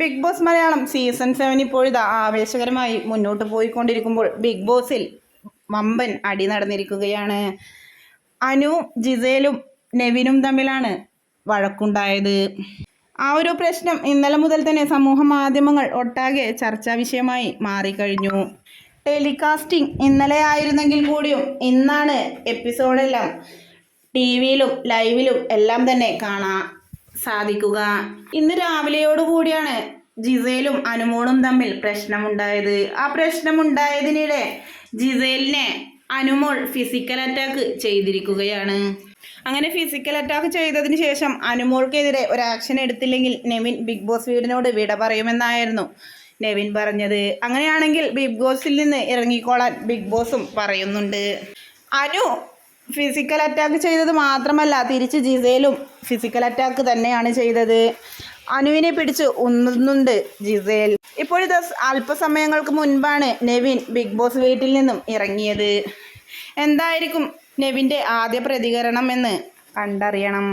Bigg Boss Malayalam season seven ഇപ്പോഴിതാ ആവേശകരമായി മുന്നോട്ട് പോയിക്കൊണ്ടിരിക്കുമ്പോൾ ബിഗ് ബോസിൽ വമ്പൻ അടി നടന്നിരിക്കുകയാണ്. അനു ജിസേലും നെവിനും തമ്മിലാണ് വഴക്കുണ്ടായത്. ആ ഒരു പ്രശ്നം ഇന്നലെ മുതൽ തന്നെ സമൂഹ മാധ്യമങ്ങൾ ഒട്ടാകെ ചർച്ചാ വിഷയമായി മാറിക്കഴിഞ്ഞു. ടെലികാസ്റ്റിംഗ് ഇന്നലെ ആയിരുന്നെങ്കിൽ കൂടിയും ഇന്നാണ് എപ്പിസോഡെല്ലാം ടി വിയിലും ലൈവിലും എല്ലാം തന്നെ കാണാൻ സാധിക്കുക. ഇന്ന് രാവിലെയോടുകൂടിയാണ് ജിസേലും അനുമോളും തമ്മിൽ പ്രശ്നമുണ്ടായത്. ആ പ്രശ്നമുണ്ടായതിനിടെ ജിസേലിനെ അനുമോൾ ഫിസിക്കൽ അറ്റാക്ക് ചെയ്തിരിക്കുകയാണ്. അങ്ങനെ ഫിസിക്കൽ അറ്റാക്ക് ചെയ്തതിന് ശേഷം അനുമോൾക്കെതിരെ ഒരു ആക്ഷൻ എടുത്തില്ലെങ്കിൽ നെവിൻ ബിഗ് ബോസ് വീടിനോട് വിട പറയുമെന്നായിരുന്നു നെവിൻ പറഞ്ഞത്. അങ്ങനെയാണെങ്കിൽ ബിഗ് ബോസിൽ നിന്ന് ഇറങ്ങിക്കോളാൻ ബിഗ് ബോസും പറയുന്നുണ്ട്. അനു ഫിസിക്കൽ അറ്റാക്ക് ചെയ്തത് മാത്രമല്ല തിരിച്ച് ജിസേലും ഫിസിക്കൽ അറ്റാക്ക് തന്നെയാണ് ചെയ്തത്. അനുവിനെ പിടിച്ച് ഉന്നുന്നുണ്ട് ജിസേൽ. ഇപ്പോഴത്തെ അല്പസമയങ്ങൾക്ക് മുൻപാണ് നെവിൻ ബിഗ് ബോസ് വീട്ടിൽ നിന്നും ഇറങ്ങിയത്. എന്തായിരിക്കും നെവിന്റെ ആദ്യ പ്രതികരണം എന്ന് കണ്ടറിയണം.